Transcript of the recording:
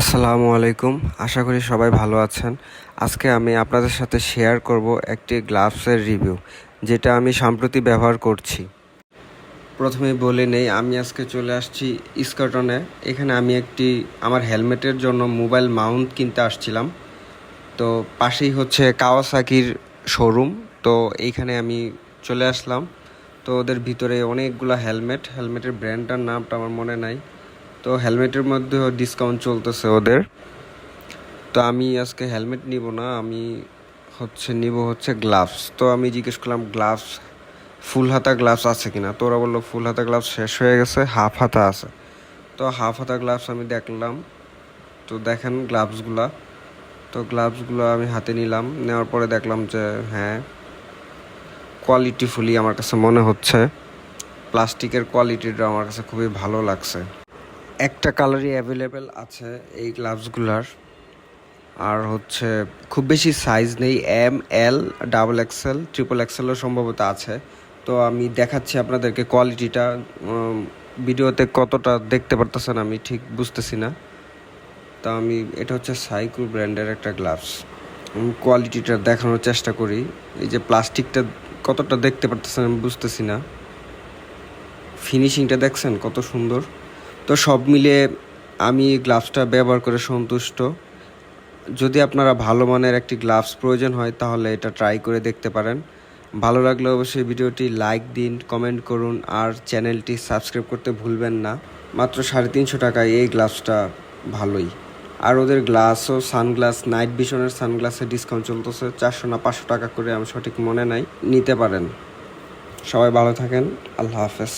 আসসালামু আলাইকুম। আশা করি সবাই ভালো আছেন। আজকে আমি আপনাদের সাথে শেয়ার করব একটি গ্লাভসের রিভিউ যেটা আমি সম্প্রতি ব্যবহার করছি। প্রথমে বলে নেই, আমি আজকে চলে আসছি স্কটনে এখানে আমি একটি, আমার হেলমেটের জন্য মোবাইল মাউন্ট কিনতে আসছিলাম। তো পাশেই হচ্ছে কাওয়াসাকির শোরুম তো এইখানে আমি চলে আসলাম। তো ওদের ভিতরে অনেকগুলো হেলমেট হেলমেটের ব্র্যান্ডটার নামটা আমার মনে নাই। তো হেলমেটের মধ্যেও ডিসকাউন্ট চলতেছে ওদের। তো আমি আজকে হেলমেট নিব না, আমি হচ্ছে নিব হচ্ছে গ্লাভস তো আমি জিজ্ঞেস করলাম গ্লাভস ফুল হাতা গ্লাভস আছে কিনা? তো ওরা বলল, ফুল হাতা গ্লাভস শেষ হয়ে গেছে হাফ হাতা আছে। তো হাফ হাতা গ্লাভস আমি দেখলাম। তো দেখেন গ্লাভসগুলা তো গ্লাভসগুলো আমি হাতে নিলাম, নেওয়ার পরে দেখলাম যে হ্যাঁ কোয়ালিটিফুলি আমার কাছে মনে হচ্ছে। প্লাস্টিকের কোয়ালিটিটা আমার কাছে খুবই ভালো লাগছে। একটা কালারই অ্যাভেলেবেল আছে এই গ্লাভসগুলার আর হচ্ছে খুব বেশি সাইজ নেই M L double XL triple এক্সেলও সম্ভবত আছে। তো আমি দেখাচ্ছি আপনাদেরকে কোয়ালিটিটা ভিডিওতে কতটা দেখতে পারতেছেন আমি ঠিক বুঝতেছি না। তা আমি, এটা হচ্ছে সাইকু ব্র্যান্ডের একটা গ্লাভস কোয়ালিটিটা দেখানোর চেষ্টা করি। এই যে প্লাস্টিকটা কতটা দেখতে পারতেছেন আমি বুঝতেছি না। ফিনিশিংটা দেখছেন কত সুন্দর? তো সব মিলিয়ে আমি গ্লাভসটা ব্যবহার করে সন্তুষ্ট। যদি আপনারা ভালো মানের একটি গ্লাভস প্রয়োজন হয়, তাহলে এটা ট্রাই করে দেখতে পারেন। ভালো লাগলে অবশ্যই ভিডিওটি লাইক দিন কমেন্ট করুন, আর চ্যানেলটি সাবস্ক্রাইব করতে ভুলবেন না। মাত্র সাড়ে তিনশো টাকায় এই গ্লাভসটা ভালোই। আর ওদের গ্লাসও সানগ্লাস নাইট ভিশনের সানগ্লাসের ডিসকাউন্ট চলতেছে। চারশো না পাঁচশো টাকা করে আমি সঠিক মনে নাই, নিতে পারেন। সবাই ভালো থাকেন, আল্লাহ হাফেজ।